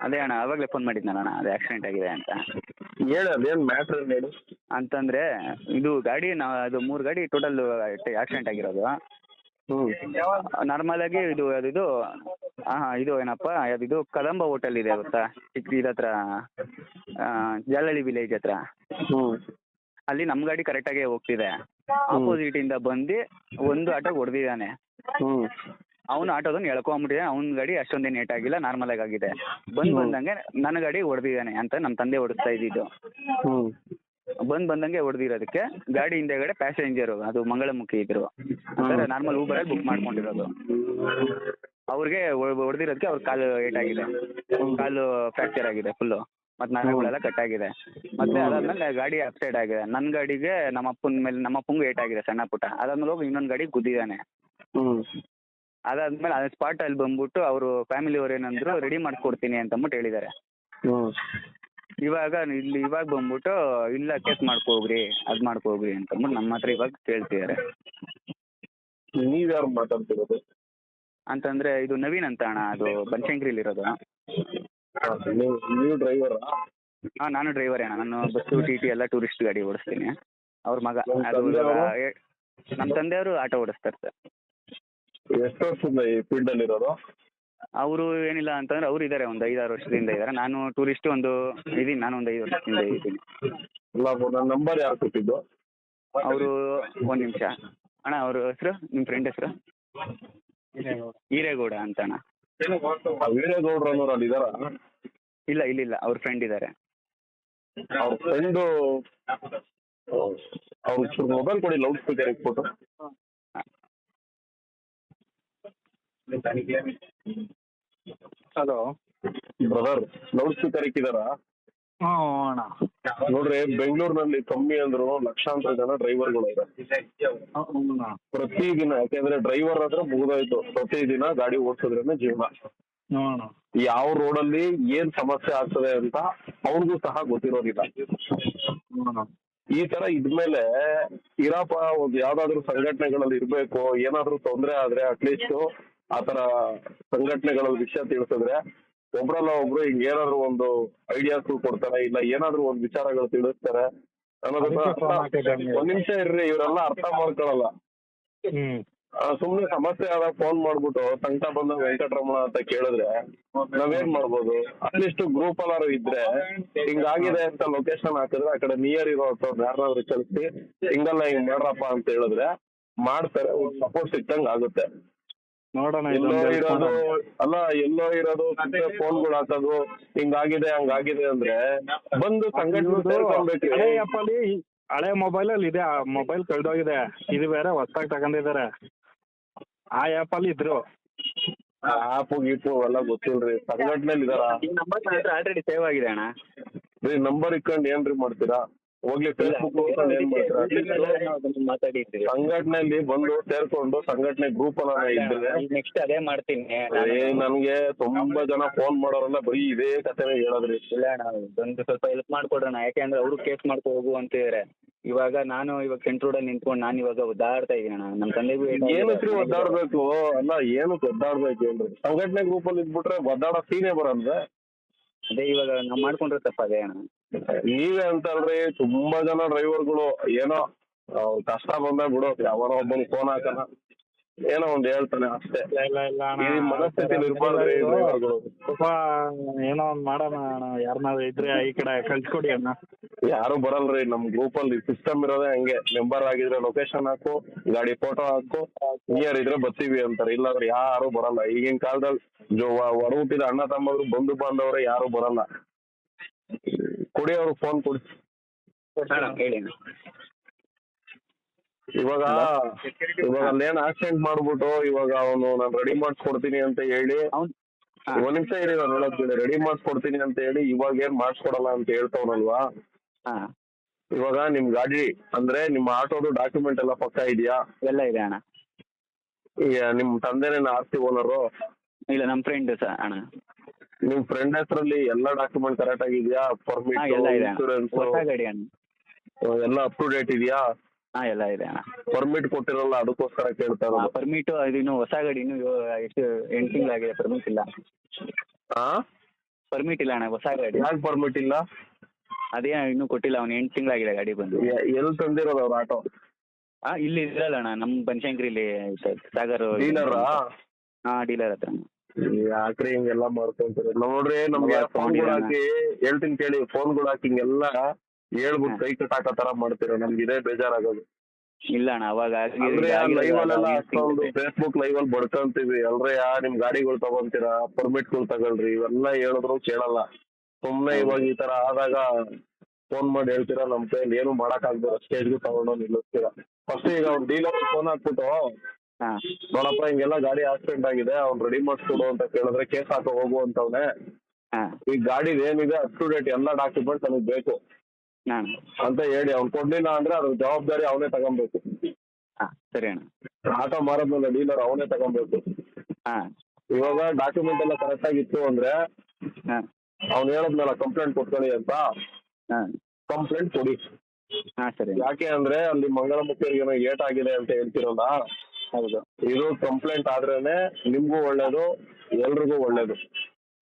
ಅದೇ ಅಣ್ಣ ಅವಾಗಲೇ ಫೋನ್ ಮಾಡಿದ್ನಲ್ಲ ಅಣ್ಣ ಅದೇ ಆಕ್ಸಿಡೆಂಟ್ ಆಗಿದೆ ಅಂತ. ಹೇಳು ಅದೇನು ಮ್ಯಾಟ್ರ್ ಹೇಳು. ಅಂತಂದ್ರೆ ಇದು ಗಾಡಿ ನಾ ಅದು ಮೂರು ಗಾಡಿ ಟೋಟಲ್ ಆಕ್ಸಿಡೆಂಟ್ ಆಗಿರೋದು. ನಾರ್ಮಲ್ ಆಗಿ ಇದು ಅದಿದು ಹಾಂ ಇದು ಏನಪ್ಪ ಅದಿದು ಕದಂಬ ಹೋಟೆಲ್ ಇದೆ ಗೊತ್ತಾ? ಚಿಕ್ಕ ಇದ್ರ ಜಲ್ಲಳ್ಳಿ ಜಾಲಹಳ್ಳಿ ವಿಲೇಜ್ ಹತ್ರ. ಅಲ್ಲಿ ನಮ್ಮ ಗಾಡಿ ಕರೆಕ್ಟಾಗಿ ಹೋಗ್ತಿದೆ. ಆಪೋಸಿಟ್ ಇಂದ ಬಂದು ಒಂದು ಆಟೋ ಹೊಡೆದಿದ್ದಾನೆ. ಅವನು ಆಟೋದನ್ನ ಎಳ್ಕೊಂಬಿಟ್ಟಿದೆ ಅವನ ಗಾಡಿ ಅಷ್ಟೊಂದೇನು ಏಟ್ ಆಗಿಲ್ಲ ನಾರ್ಮಲ್ ಆಗಿ ಆಗಿದೆ ಬಂದ್ ಬಂದಂಗೆ ನನ್ನ ಗಾಡಿ ಹೊಡೆದಿದ್ದಾನೆ ಅಂತ ನಮ್ಮ ತಂದೆ ಹೊಡಿಸ್ತಾ ಇದ್ದಿದ್ದು. ಬಂದ್ ಬಂದಂಗೆ ಹೊಡೆದಿರೋದಕ್ಕೆ ಗಾಡಿ ಹಿಂದೆಗಡೆ ಪ್ಯಾಸೆಂಜರ್ ಅದು ಮಂಗಳಮುಖಿ ಇದ್ರು. ಅಂದ್ರೆ ನಾರ್ಮಲ್ ಊಬರ್ ಬುಕ್ ಮಾಡ್ಕೊಂಡಿರೋದು. ಅವ್ರಿಗೆ ಹೊಡೆದಿರೋದಕ್ಕೆ ಅವ್ರ ಕಾಲು ಏಟ್ ಆಗಿದೆ. ಕಾಲು ಫ್ರಾಕ್ಚರ್ ಆಗಿದೆ ಫುಲ್ಲು ಮತ್ತೆ ನರಗಳೆಲ್ಲ ಕಟ್ ಆಗಿದೆ. ಮತ್ತೆ ಅದಾದ್ಮೇಲೆ ಗಾಡಿ ಅಪ್ಸೈಡ್ ಆಗಿದೆ. ನನ್ನ ಗಾಡಿಗೆ ನಮ್ಮ ಅಪ್ಪನ ಮೇಲೆ ನಮ್ಮ ಅಪ್ಪಂಗೂ ಆಗಿದೆ ಸಣ್ಣ ಪುಟ್ಟ. ಅದಾದ್ಮೇಲೆ ಹೋಗಿ ಇನ್ನೊಂದು ಗಾಡಿ ಗುದ್ದಿದ್ದಾನೆ. ಅದಾದ್ಮೇಲೆ ಅದೇ ಸ್ಪಾಟ್ ಅಲ್ಲಿ ಬಂದ್ಬಿಟ್ಟು ಅವರು ಫ್ಯಾಮಿಲಿ ಅವ್ರು ಏನಂದ್ರು ರೆಡಿ ಮಾಡ್ಕೊಡ್ತೀನಿ ಅಂತ ಅಂದ್ಬಿಟ್ಟು ಹೇಳಿದ್ದಾರೆ. ಇವಾಗ ಇಲ್ಲಿ ಇವಾಗ ಬಂದ್ಬಿಟ್ಟು ಇಲ್ಲ ಕೇಸ್ ಮಾಡ್ಕೋಗ್ರಿ ಅದ್ ಮಾಡ್ಕೋಗ್ರಿ ಅಂತ ಅಂದ್ಬಿಟ್ಟು ನಮ್ಮ ಹತ್ರ ಇವಾಗ ಕೇಳ್ತಿದ್ದಾರೆ. ನೀವು ಯಾರು ಮಾತಾಡ್ತಿರೋದು? ಅಂತಂದ್ರೆ ಇದು ನವೀನ್ ಅಂತ ಅಣ್ಣ ಅದು ಬನಶಂಕರಿಲಿ ಇರೋದು. ನೀವು ನೀವು ಡ್ರೈವರಾ ಹಾಂ ನಾನು ಡ್ರೈವರ್ ಅಣ್ಣ ನಾನು ಬಸ್ಸು ಟಿ ಟಿ ಎಲ್ಲ ಟೂರಿಸ್ಟ್ ಗಾಡಿ ಓಡಿಸ್ತೀನಿ. ಅವ್ರ ಮಗ ಅದು ತಂದೆಯವರು? ಇವಾಗ ಏ- ನಮ್ಮ ತಂದೆಯವರು ಆಟೋ ಓಡಿಸ್ತಾರೆ ಸರ್ ಎಷ್ಟು ವರ್ಷದಿಂದ ಈ ಫೀಲ್ಡಲ್ಲಿ ಇರೋದು? ಅವರು ಏನಿಲ್ಲ ಅಂತಂದ್ರೆ ಅವ್ರು ಇದ್ದಾರೆ ಒಂದು ಐದಾರು ವರ್ಷದಿಂದ ಇದ್ದಾರೆ ನಾನು ಟೂರಿಸ್ಟ್ ಒಂದು ಇದೀನಿ ನಾನು ಒಂದು ಐದು ವರ್ಷದಿಂದ ಇದ್ದೀನಿ ಅಲ್ಲ ನನ್ನ ನಂಬರ್ ಯಾರು ಕೊಟ್ಟಿದ್ದು? ಅವರು ಒಂದು ನಿಮಿಷ. ಅಣ್ಣ ಅವ್ರ ಹೆಸರು? ನಿಮ್ಮ ಫ್ರೆಂಡ್ ಹೆಸರು? ಹಿರೇಗೌಡ ಅಂತ ಅಣ್ಣ ವೀರೇಗೌಡ್ರು ಅನ್ನೋರು ಅಲ್ಲಿ ಇದಾರ ಇಲ್ಲ ಇಲ್ಲ ಅವ್ರ ಫ್ರೆಂಡ್ ಇದ್ದಾರೆ ಅವ್ರ ಫ್ರೆಂಡು ಅವ್ರ ಮೊಬೈಲ್ ಕೊಡಿ ಲೌಡ್ ಸ್ಪೀಕರ್ ಇಟ್ಬಿಟ್ಟು. ಹಲೋ ಬ್ರದರ್ ಲೌಡ್ ಸ್ಪೀಕರ್ ಇಕ್ಕಿದಾರ ಹ್ಞೂ ಅಣ್ಣ ನೋಡ್ರಿ ಬೆಂಗಳೂರಿನಲ್ಲಿ ಕಮ್ಮಿ ಅಂದ್ರು ಲಕ್ಷಾಂತರ ಜನ ಡ್ರೈವರ್ಗಳು ಇದ್ದಾರೆ ಹ್ಞೂ ಪ್ರತಿದಿನ ಯಾಕೆಂದ್ರೆ ಡ್ರೈವರ್ ಆದ್ರೆ ಪ್ರತಿ ಪ್ರತಿದಿನ ಗಾಡಿ ಓಡಿಸೋದ್ರೇನೆ ಜೀವನ. ಹ್ಞೂ ಅಣ್ಣ ಯಾವ ರೋಡಲ್ಲಿ ಏನ್ ಸಮಸ್ಯೆ ಆಗ್ತದೆ ಅಂತ ಅವ್ರಿಗೂ ಸಹ ಗೊತ್ತಿರೋದಿಲ್ಲ. ಹ್ಞೂ ಅಣ್ಣ ಈ ತರ ಇದ್ಮೇಲೆ ಇರಪ್ಪ ಒಂದು ಯಾವ್ದಾದ್ರು ಸಂಘಟನೆಗಳಲ್ಲಿ ಇರ್ಬೇಕು ಏನಾದ್ರೂ ತೊಂದ್ರೆ ಆದ್ರೆ ಅಟ್ಲೀಸ್ಟ್ ಆ ತರ ಸಂಘಟನೆಗಳ ವಿಷಯ ತಿಳಿಸಿದ್ರೆ ಒಬ್ರಲ್ಲ ಒಬ್ರು ಹಿಂಗ್ ಏನಾದ್ರು ಒಂದು ಐಡಿಯಾಸ್ ಕೊಡ್ತಾರೆ ಇಲ್ಲ ಏನಾದ್ರು ಒಂದು ವಿಚಾರಗಳು ತಿಳಿಸ್ತಾರೆ. ಒಂದ್ ನಿಮಿಷ ಇರ್ರಿ ಇವರೆಲ್ಲ ಅರ್ಥ ಮಾಡ್ಕೊಳಲ್ಲ. ಸುಮ್ನೆ ಸಮಸ್ಯೆ ಆದಾಗ ಫೋನ್ ಮಾಡ್ಬಿಟ್ಟು ಸಂಕಟ ಬಂದ ವೆಂಕಟರಮಣ ಅಂತ ಕೇಳಿದ್ರೆ ನಾವೇನ್ ಮಾಡ್ಬೋದು? ಅಟ್ಲೀಸ್ಟ್ ಗ್ರೂಪ್ ಅಲ್ಲಾರು ಇದ್ರೆ ಹಿಂಗಾಗಿದೆ ಅಂತ ಲೊಕೇಶನ್ ಹಾಕಿದ್ರೆ ಆ ಕಡೆ ನಿಯರ್ ಇರೋ ಯಾರನ್ನಾದ್ರು ಕಳಿಸಿ ಹಿಂಗಲ್ಲ ಹಿಂಗ್ ಮಾಡ್ರಪ್ಪ ಅಂತ ಹೇಳಿದ್ರೆ ಮಾಡ್ತಾರೆ ಸಪೋರ್ಟ್ ಸಿಕ್ಕಂಗ್ ಆಗುತ್ತೆ. ನೋಡೋಣ ಎಲ್ಲೋ ಇರೋದು ಅಲ್ಲ ಎಲ್ಲೋ ಇರೋದು ಫೋನ್ಗಳು ಹಾಕೋದು ಹಿಂಗಾಗಿದೆ ಹಂಗಾಗಿದೆ ಅಂದ್ರೆ ಬಂದು ಸಂಘಟನೆ ಹಳೆ ಮೊಬೈಲ್ ಅಲ್ಲಿ ಇದೆ ಆ ಮೊಬೈಲ್ ಕಳ್ದೋಗಿದೆ. ಇದು ಬೇರೆ ಹೊಸ್ದಾಗಿ ತಗೊಂಡಿದ್ದಾರೆ. ಆ ಆ್ಯಪಲ್ಲಿ ಇದ್ರು. ಆಪ್ ಗೀಪು ಎಲ್ಲ ಗೊತ್ತಿಲ್ರಿ ಸಂಘಟನೆಲಿ ಇದಾರ ಈ ನಂಬರ್ ನನ್ನ ಹತ್ರ ಆಲ್ರೆಡಿ ಸೇವ್ ಆಗಿದೆ ಅಣ್ಣ. ರೀ ನಂಬರ್ ಇಕ್ಕೊಂಡು ಏನ್ರಿ ಮಾಡ್ತೀರಾ? ಹೋಗ್ಲಿ ಸಂಘಟನೆಯಲ್ಲಿ ಬಂದು ಸೇರ್ಕೊಂಡು ಸಂಘಟನೆ ಗ್ರೂಪ್ ಅನ್ನ ಇದ್ರೆ ನೆಕ್ಸ್ಟ್ ಅದೇ ಮಾಡ್ತೀನಿ. ನಮ್ಗೆ ನನ್ಗೆ ತುಂಬಾ ಜನ ಫೋನ್ ಮಾಡೋರೆಲ್ಲ ಬರೀ ಇದೇ ಕಥೆನೇ ಹೇಳೋದ್ರಿ ಇಲ್ಲ ಒಂದು ಸ್ವಲ್ಪ ಹೆಲ್ಪ್ ಮಾಡ್ಕೊಡೋಣ. ಯಾಕೆಂದ್ರೆ ಅವರು ಕೇಸ್ ಮಾಡ್ಕೊ ಹೋಗು ಅಂತಿದ್ದಾರೆ ಇವಾಗ ನಾನು ಇವಾಗ ಸೆಂಟ್ ಅಲ್ಲಿ ನಿಂತ್ಕೊಂಡು ನಾನು ಇವಾಗ ಒದ್ದಾಡ್ತಾ ಇದ್ದೀನಿ ಅಣ್ಣ ನಮ್ಮ ತಂದೆಗೂ ಏನಕ್ರಿ ಒದ್ದಾಡ್ಬೇಕು? ಅಲ್ಲ ಏನಕ್ಕೆ ಒದ್ದಾಡ್ಬೇಕು ಹೇಳ್ರಿ? ಸಂಘಟನೆ ಗ್ರೂಪ್ ಅಲ್ಲಿ ಇದ್ಬಿಟ್ರೆ ಒದ್ದಾಡೋ ಸೀನೇ ಬರಲ್ವೇ? ಅದೇ ಇವಾಗ ನಾವು ಮಾಡ್ಕೊಂಡ್ರೆ ತಪ್ಪ ಅದೇ ಅಣ್ಣ. ನೀವೇ ಅಂತಲ್ರಿ ತುಂಬಾ ಜನ ಡ್ರೈವರ್ಗಳು ಏನೋ ಕಷ್ಟ ಬಂದಾಗ ಬಿಡು ಯಾವನೋ ಒಬ್ಬನ್ ಫೋನ್ ಹಾಕನ. ಏನೋ ಒಂದ್ ಹೇಳ್ತಾನೆ ಅಷ್ಟೇ. ಇಲ್ಲ ಇಲ್ಲ ಈ ಇರ್ಬಾರ್ದ್ರಿ ಇದು ಡ್ರೈವರ್ಗಳು ಸ್ವಲ್ಪ ಏನೋ ಒಂದ್ ಮಾಡೋಣ ಅಣ್ಣ. ಯಾರನ್ನಾದ್ರು ಇದ್ರೆ ಈ ಕಡೆ ಕಳ್ಸ್ಕೊಡಿ ಅಣ್ಣ. ಯಾರು ಬರಲ್ರಿ ನಮ್ ಗ್ರೂಪ್ ಅಲ್ಲಿ ಸಿಸ್ಟಮ್ ಇರೋದೇ ಹಂಗೆ. ಮೆಂಬರ್ ಆಗಿದ್ರೆ ಲೊಕೇಶನ್ ಹಾಕು ಗಾಡಿ ಫೋಟೋ ಹಾಕು ನಿಯರ್ ಇದ್ರೆ ಬರ್ತೀವಿ ಅಂತಾರೆ. ಇಲ್ಲಾಂದ್ರೆ ಯಾರು ಬರಲ್ಲ. ಈಗಿನ ಕಾಲದಲ್ಲಿ ಜೋ ಒಡ ಹುಟ್ಟಿದ ಅಣ್ಣ ತಮ್ಮ ಬಂಧು ಬಾಂಧವ್ರೆ ಯಾರು ಬರಲ್ಲ. ಕೊಡಿ ಅವ್ರು ಫೋನ್ ಕೊಡಿ. ಹೇಳಿ ಇವಾಗ ಇವಾಗ ಅಲ್ಲೇನ್ ಆಕ್ಸಿಡೆಂಟ್ ಮಾಡ್ಬಿಟ್ಟು ಇವಾಗ ಅವನು ನಾನು ರೆಡಿ ಮಾಡಿಸ್ಕೊಡ್ತೀನಿ ಅಂತ ಹೇಳಿ. ಒಂದ್ ನಿಮಿಷ ಇರಿ ನಾನು ಹೇಳೋದ್ ರೆಡಿ ಮಾಡಿಸ್ಕೊಡ್ತೀನಿ ಅಂತ ಹೇಳಿ ಇವಾಗ ಏನ್ ಮಾಡಿಸ್ಕೊಡಲ್ಲ ಅಂತ ಹೇಳ್ತವನಲ್ವಾ? ಇವಾಗ ನಿಮ್ ಗಾಡಿ ಅಂದ್ರೆ ನಿಮ್ಮ ಆಟೋದು ಡಾಕ್ಯುಮೆಂಟ್ ಎಲ್ಲ ಪಕ್ಕ ಇದೆಯಾ? ಎಲ್ಲ ಇದೆ ಅಣ್ಣ. ಈಗ ನಿಮ್ ತಂದೆನೇ ಆಸ್ತಿ ಓನರು ಇಲ್ಲ ನಮ್ ಫ್ರೆಂಡ್ ಸರ್ ಅಣ್ಣ. ನಿಮ್ ಫ್ರೆಂಡ್ ಹೆಸರಲ್ಲಿ ಎಲ್ಲಾ ಡಾಕ್ಯುಮೆಂಟ್ ಕರೆಕ್ಟ್ ಆಗಿದ್ಯಾ? ಪರ್ಮಿಟ್ ಇನ್ಶೂರೆನ್ಸ್ ಎಲ್ಲ ಇದೆ ಹೊಸ ಗಾಡಿ ಅಣ್ಣ. ಎಲ್ಲ ಅಪ್ ಟು ಡೇಟ್ ಇದೆಯಾ? ಹಾ ಎಲ್ಲ ಇದೆ ಅಣ್ಣ. ಪರ್ಮಿಟ್ ಕೊಟ್ಟಿರಲ್ಲ ಅದಕ್ಕೋಸ್ಕರ ಕೇಳ್ತಾ ಇರೋದು. ಪರ್ಮಿಟ್ ಅದು ಇನ್ನು ಹೊಸ ಗಾಡಿ ಇನ್ನು ಎಷ್ಟು ಎಂಟು ತಿಂಗಳಾಗಿದೆ ಪರ್ಮಿಟ್ ಇಲ್ಲ. ಹಾ ಪರ್ಮಿಟ್ ಇಲ್ಲ ಅಣ್ಣ ಹೊಸ ಗಾಡಿ. ಯಾಕೆ ಪರ್ಮಿಟ್ ಇಲ್ಲ? ಅದೇ ಇನ್ನೂ ಕೊಟ್ಟಿಲ್ಲ ಅವ್ನು ಎಂಟು ತಿಂಗಳಾಗಿದೆ ಗಾಡಿ ಬಂದು. ಎ- ಎಲ್ಲಿ ತಂದಿರೋದು ಅವ್ರ ಆಟೋ? ಹಾ ಇಲ್ಲಿ ಇದ್ರಲ್ಲ ಅಣ್ಣ ನಮ್ಮ ಬನಶಂಕರಿಲಿ ಸಾಗರ್ ಡೀಲರಾ ಹಾ ಡೀಲರ್ ಹತ್ರ ಯಾಕ್ರಿ ಹಿಂಗೆಲ್ಲ ಮಾಡ್ಕೊಂತಾರೆ. ನೋಡ್ರಿ ನಮ್ಗೆ ಫೋನ್. ಹಾಕಿ ಹೇಳ್ತೀನಿ ಕೇಳಿ ಫೋನ್ಗಳು ಹಾಕಿ ಹಿಂಗೆಲ್ಲ ಹೇಳ್ಬಿಟ್ಟು ಕೈ ಕಟ್ಟಾಕೋ ತರ ಮಾಡ್ತೀರ ನಮ್ಗೆ ಇದೇ ಬೇಜಾರಾಗೋದು. ಇಲ್ಲ ಅಣ್ಣ ಅವಾಗ ಲೈವ್ ಅಲ್ಲೆಲ್ಲ ಅವಾಗ ಅಷ್ಟೊಂದು ಫೇಸ್ಬುಕ್ ಲೈವ್ ಅಲ್ಲಿ ಬಡ್ಕೊಂತೀವಿ ಅಲ್ರಿ ಯಾ ನಿಮ್ ಗಾಡಿಗಳು ತಗೊಂತೀರಾ ಪರ್ಮಿಟ್ಗಳು ತಗೊಳ್ರಿ ಇವೆಲ್ಲ ಹೇಳಿದ್ರು ಕೇಳಲ್ಲ. ಸುಮ್ನೆ ಇವಾಗ ಈ ತರ ಆದಾಗ ಫೋನ್ ಮಾಡಿ ಹೇಳ್ತೀರಾ ನಮ್ ಕೈಯಲ್ಲಿ ಏನು ಮಾಡಕ್ ಆಗ್ದಿರ ಸ್ಟೇಜ್ಗೂ ತಗೊಂಡು ನಿಲ್ಲಿಸ್ತೀರಾ. ಫಸ್ಟ್ ಈಗ ಅವ್ರ ಡೀಲರ್ ಫೋನ್ ಹಾಕ್ಬಿಟ್ಟು ನೋಡಪ್ಪ ಹಿಂಗೆಲ್ಲ ಗಾಡಿ ಆಕ್ಸಿಡೆಂಟ್ ಆಗಿದೆ ಅವ್ನು ರೆಡಿ ಮಾಡಿಸ್ಕೊಡು ಅಂತ ಕೇಳಿದ್ರೆ ಕೇಸ್ ಹಾಕೋ ಹೋಗು ಅಂತವ್ನೆ. ಈ ಗಾಡಿ ಏನಿದೆ ಅಪ್ ಟು ಡೇಟ್ ಎಲ್ಲ ಡಾಕ್ಯುಮೆಂಟ್ಸ್ ನನಗೆ ಬೇಕು. ಅಂತ ಹೇಳಿ ಅವ್ನ್ ಕೊಡ್ಲಿಲ್ಲ ಅಂದ್ರೆ ಅದ್ರ ಜವಾಬ್ದಾರಿ ಅವನೇ ತಗೊಬೇಕು. ಹಾ ಸರಿ ಅಣ್ಣ. ಆಟೋ ಮಾರೋದ್ಮೇಲೆ ಡೀಲರ್ ಅವನೇ ತಗೊಬೇಕು. ಹಾ. ಇವಾಗ ಡಾಕ್ಯುಮೆಂಟ್ ಎಲ್ಲ ಕರೆಕ್ಟ್ ಆಗಿತ್ತು ಅಂದ್ರೆ ಅವ್ನು ಹೇಳದ್ಮೇಲೆ ಕಂಪ್ಲೇಂಟ್ ಕೊಟ್ಕೊಳ್ಳಿ ಅಂತ. ಹಾ. ಕಂಪ್ಲೇಂಟ್ ಕೊಡಿ. ಯಾಕೆ ಅಂದ್ರೆ ಅಲ್ಲಿ ಮಂಗಳಮುಖಿಯರಿಗೆ ಏನೋ ಏಟ್ ಆಗಿದೆ ಅಂತ ಹೇಳ್ತಿರಲ್ಲ. ಹೌದು. ಇದು ಕಂಪ್ಲೇಂಟ್ ಆದ್ರೇನೆ ನಿಮ್ಗೂ ಒಳ್ಳೇದು ಎಲ್ರಿಗೂ ಒಳ್ಳೇದು.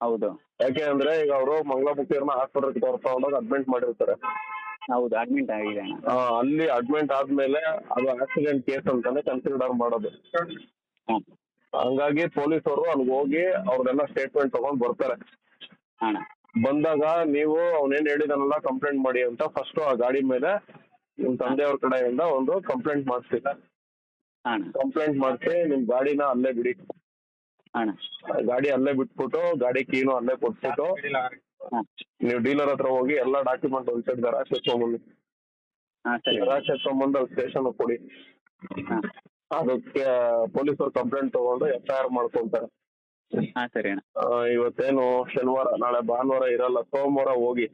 ಹೌದು. ಯಾಕೆ ಅಂದ್ರೆ ಈಗ ಅವರು ಮಂಗಳಮುಖಿಯರ್ನ ಆಸ್ಪತ್ರೆಗೆ ತೋರಿಸ್ಕೊಂಡೋಗಿ ಅಡ್ಮಿಟ್ ಮಾಡಿರ್ತಾರೆ. ಹೌದು ಅಡ್ಮಿಟ್ ಆಗಿದೆ ಅಣ್ಣ. ಆ, ಅಲ್ಲಿ ಅಡ್ಮಿಟ್ ಆದ್ಮೇಲೆ ಅದು ಆಕ್ಸಿಡೆಂಟ್ ಕೇಸ್ ಅಂತಾನೆ ಕನ್ಸಿಡರ್ ಮಾಡೋದು. ಹಂಗಾಗಿ ಪೊಲೀಸ್ ಅವರು ಅಲ್ಲಿ ಹೋಗಿ ಅವ್ರದೆಲ್ಲ ಸ್ಟೇಟ್ಮೆಂಟ್ ತಗೊಂಡ್ ಬರ್ತಾರೆ. ಅಣ್ಣ. ಬಂದಾಗ ನೀವು ಅವನೇನ್ ಹೇಳಿದಾನಲ್ಲ ಕಂಪ್ಲೇಂಟ್ ಮಾಡಿ ಅಂತ ಫಸ್ಟ್ ಆ ಗಾಡಿ ಮೇಲೆ ನಿಮ್ ತಂದೆಯವ್ರ ಕಡೆಯಿಂದ ಒಂದು ಕಂಪ್ಲೇಂಟ್ ಮಾಡಿಸಿ. ಅಣ್ಣ ಕಂಪ್ಲೇಂಟ್ ಮಾಡ್ತೆ ನಿಮ್ ಗಾಡಿನ ಅಲ್ಲೇ ಬಿಡಿ. ಅಣ್ಣ ಗಾಡಿ ಅಲ್ಲೇ ಬಿಟ್ಬಿಟ್ಟು ಗಾಡಿ ಕೀನು ಅಲ್ಲೇ ಕೊಟ್ಬಿಟ್ಟು ಹಾಂ ನೀವು ಡೀಲರ್ ಹತ್ರ ಹೋಗಿ ಎಲ್ಲ ಡಾಕ್ಯುಮೆಂಟ್ ಒಂದ್ ಸೆಟ್ ಜೆರಾಕ್ಸ್ ಎತ್ಕೊಂಡ್ಬಂದು ಹಾಂ ಸರಿ. ಜೆರಾಕ್ಸ್ ಎತ್ಕೊಂಡ್ಬಂದು ಅಲ್ಲಿ ಸ್ಟೇಷನ್ ಕೊಡಿ. ಹಾಂ. ಅದಕ್ಕೆ ಪೊಲೀಸರು ಕಂಪ್ಲೇಂಟ್ ತಗೊಂಡು ಎಫ್ ಐ ಆರ್ ಮಾಡ್ಕೊಂತಾರೆ. ಹಾಂ ಸರಿ ಅಣ್ಣ. ಆ, ಇವತ್ತೇನು ಶನಿವಾರ ನಾಳೆ ಭಾನುವಾರ ಇರಲ್ಲ ಸೋಮವಾರ ಹೋಗಿ.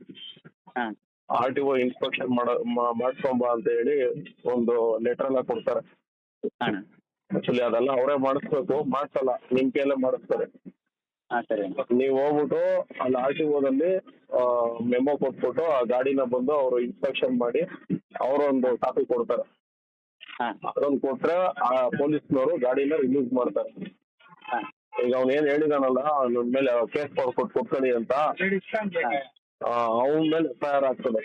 ಹಾಂ. ಆರ್ ಟಿ ಒ ಇನ್ಸ್ಪೆಕ್ಷನ್ ಮಾಡ ಮಾಡ್ಕೊಂಬ ಅಂತ ಹೇಳಿ ಒಂದು ಲೆಟರ್ ಎಲ್ಲ ಕೊಡ್ತಾರೆ. ಆಕ್ಚುಲಿ ಅದೆಲ್ಲ ಅವರೇ ಮಾಡಿಸ್ಬೇಕು ಮಾಡ್ಸಲ್ಲ. ನಿಮ್ ಕೈಯಲ್ಲೇ ಮಾಡಿಸ್ತಾರೆ. ಹಾಂ ಸರಿ. ಅಣ್ಣ ನೀವು ಹೋಗ್ಬಿಟ್ಟು ಅಲ್ಲಿ ಆರ್ ಟಿ ಓದಲ್ಲಿ ಮೆಮೊ ಕೊಟ್ಬಿಟ್ಟು ಆ ಗಾಡಿನ ಬಂದು ಅವರು ಇನ್ಸ್ಪೆಕ್ಷನ್ ಮಾಡಿ ಅವರೊಂದು ಕಾಪಿ ಕೊಡ್ತಾರೆ. ಹಾಂ. ಅದೊಂದು ಕೊಟ್ರೆ ಆ ಪೊಲೀಸ್ನವರು ಗಾಡಿನ ರಿಲೀಸ್ ಮಾಡ್ತಾರೆ. ಹಾಂ. ಈಗ ಅವ್ನು ಏನ್ ಹೇಳಿದಾನಲ್ಲ ಅವ್ನ ಮೇಲೆ ಕೇಸ್ ಕೊಟ್ಟು ಕೊಟ್ಕೊಳ್ಳಿ ಅಂತ. ಅವನ ಮೇಲೆ ಎಫ್ ಐ ಆರ್ ಆಗ್ತದೆ.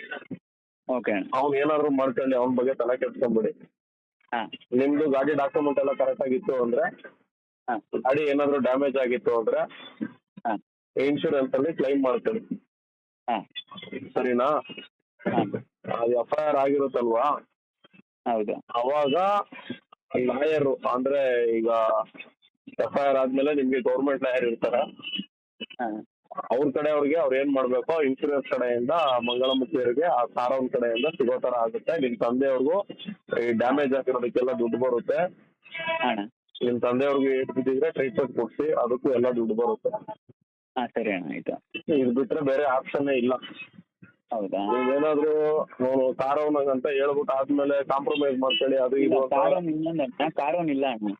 ಓಕೆ ಅಣ್ಣ ಅವ್ನು ಏನಾದ್ರು ಮಾಡ್ಕೊಳ್ಳಿ ಅವನ ಬಗ್ಗೆ ತಲೆ ಕೆಡ್ಸ್ಕೊಂಬಿಡಿ. ಹಾಂ. ನಿಮ್ದು ಗಾಡಿ ಡಾಕ್ಯುಮೆಂಟ್ ಎಲ್ಲ ಕರೆಕ್ಟ್ ಆಗಿತ್ತು ಅಂದ್ರೆ ಹಾಂ. ಗಾಡಿ ಏನಾದ್ರು ಡ್ಯಾಮೇಜ್ ಆಗಿತ್ತು ಅಂದ್ರೆ ಹಾಂ. ಇನ್ಶೂರೆನ್ಸ್ ಅಲ್ಲಿ ಕ್ಲೈಮ್ ಹಾಂ. ಸರಿನಾ? ಹಾಂ. ಅದು ಎಫ್ ಐ ಆರ್ ಆಗಿರುತ್ತಲ್ವಾ? ಹೌದು. ಅವಾಗ ಲಾಯರು ಅಂದ್ರೆ ಈಗ ಎಫ್ ಐ ಆರ್ ಆದ್ಮೇಲೆ ನಿಮ್ಗೆ ಗೌರ್ಮೆಂಟ್ ಲಾಯರ್ ಇರ್ತಾರ. ಹಾಂ. ಅವ್ರ ಕಡೆಯವ್ರಿಗೆ ಅವ್ರು ಏನ್ ಮಾಡ್ಬೇಕು? ಇನ್ಶೂರೆನ್ಸ್ ಕಡೆಯಿಂದ ಮಂಗಳಮುಖಿಯರಿಗೆ ಆ ಸಾರವನ್ ಕಡೆಯಿಂದ ಸಿಗೋ ತರ ಆಗುತ್ತೆ. ನಿನ್ ತಂದೆಯವ್ರಿಗೂ ಈ ಡ್ಯಾಮೇಜ್ ಆಗಿರೋದಕ್ಕೆಲ್ಲ ದುಡ್ಡು ಬರುತ್ತೆ. ಅಣ್ಣ. ನಿಮ್ ತಂದೆಯವ್ರಿಗೆ ಏಟ್ ಬಿದ್ದಿದ್ರೆ ಟ್ರೀಟ್ಮೆಂಟ್ ಕೊಡ್ಸಿ ಅದಕ್ಕೂ ಎಲ್ಲ ದುಡ್ಡು ಬರುತ್ತೆ. ಆ ಸರಿ ಅಣ್ಣ ಆಯಿತು. ಇದು ಬಿಟ್ರೆ ಬೇರೆ ಆಪ್ಷನ್ ಇಲ್ಲ. ಹೌದಾ? ನೀವೇನಾದ್ರೂ ಅಂತ ಹೇಳ್ಬಿಟ್ಟು ಆದ್ಮೇಲೆ ಕಾಂಪ್ರಮೈಸ್ ಮಾಡ್ಕೊಳ್ಳಿ ಅದು ಇದು ಅಂತ. ಕಾರೋನ್ ಇಲ್ಲ ಅಣ್ಣ ಕಾರೋನ್ ಇಲ್ಲ ಅಣ್ಣ.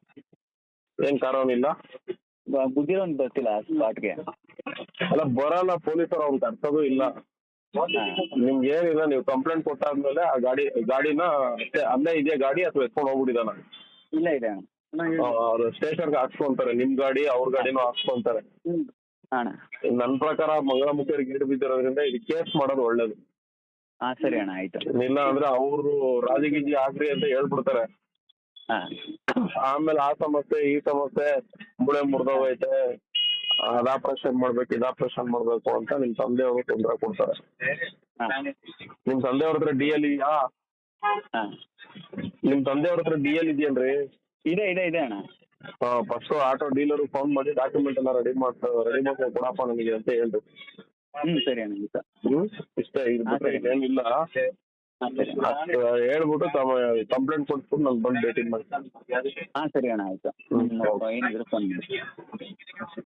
ಏನ್ ಕಾರೋನ್ ಇಲ್ಲ? ಬುದ್ಧಿರೋನ್ ಬರ್ತಿಲ್ಲ ಸ್ಪಾಟ್ಗೆ ಅಲ್ಲ ಬರಲ್ಲ ಪೊಲೀಸರು ಅವ್ನ್ ಕರ್ಸೋದು ಇಲ್ಲ. ನಿಮ್ಗೆ ಏನಿಲ್ಲ ನೀವು ಕಂಪ್ಲೇಂಟ್ ಕೊಟ್ಟಾದ್ಮೇಲೆ ಆ ಗಾಡಿ ಗಾಡಿನ ಅಷ್ಟೇ ಅಲ್ಲೇ ಇದೆಯಾ ಗಾಡಿ ಅಥವಾ ಎತ್ಕೊಂಡು ಹೋಗ್ಬಿಟ್ಟಿದಾನ ಇಲ್ಲ ಇದೆ ಅವ್ರು ಸ್ಟೇಷನ್ಗೆ ಹಾಕ್ಸ್ಕೊಂತಾರೆ ನಿಮ್ ಗಾಡಿ ಅವ್ರ ಗಾಡಿನೂ ಹಾಕ್ಸ್ಕೊಂತಾರೆ. ನನ್ ಅಣ್ಣ. ನನ್ನ ಪ್ರಕಾರ ಮಂಗಳಮುಖಿಯರಿಗೆ ಗೇಟ್ ಬಿದ್ದಿರೋದ್ರಿಂದ ಇದು ಕೇಸ್ ಮಾಡೋದು ಒಳ್ಳೇದು. ಹಾಂ ಸರಿ ಅಣ್ಣ ಆಯ್ತು. ಇಲ್ಲ ಅಂದ್ರೆ ಅವರು ರಾಜಗಿಜಿ ಆಗ್ರಿ ಅಂತ ಹೇಳ್ಬಿಡ್ತಾರೆ. ಹಾಂ. ಆಮೇಲೆ ಆ ಸಮಸ್ಯೆ ಈ ಸಮಸ್ಯೆ ಮುಳೆ ಮುರಿದೋಗೈತೆ. ಅದ್ ಆಪರೇಷನ್ ಮಾಡ್ಬೇಕು ಇದ ಆಪರೇಷನ್ ಮಾಡ್ಬೇಕು ಅಂತ ನಿಮ್ ತಂದೆಯವರು ತೊಂದರೆ ಕೊಡ್ತಾರೆ. ನಿಮ್ ತಂದೆಯವ್ರ ಹತ್ರ ಡಿ ಎಲ್ ಇದೆಯಾ? ನಿಮ್ ನಿಮ್ ತಂದೆಯವ್ರ ಹತ್ರ ಡಿ ಎಲ್ ಇದೆಯೇನ್ರಿ? ಇದೆ ಇದೆ ಇದೆ ಅಣ್ಣ. ಫಸ್ಟ್ ಆಟೋ ಡೀಲರ್ ಫೋನ್ ಮಾಡಿ ಡಾಕ್ಯುಮೆಂಟ್ ಎಲ್ಲ ರೆಡಿ ಮಾಡ್ತಾ ರೆಡಿ ಮಾಡ್ಕೊಂಡು ಕೊಡಪ್ಪ ನನಗೆ ಅಂತ ಹೇಳ್ರಿ. ಹ್ಮ್ ಸರಿ ಅಣ್ಣ ಇಷ್ಟ ಹ್ಮ್ ಇಷ್ಟೇ ಬಿಟ್ರೆ ಅಣ್ಣ. ಅಷ್ಟ್ ಹೇಳ್ಬಿಟ್ಟು ತಮ್ಮ ಕಂಪ್ಲೇಂಟ್ ಕೊಟ್ಬಿಟ್ಟು ನಾನು ಬಂದು ಭೇಟಿ ಮಾಡ್ತೀನಿ ಹಾ ಸರಿ ಅಣ್ಣ ಆಯ್ತು. ಏನಿದ್ರು ಫೋನ್ ಮಾಡಿ.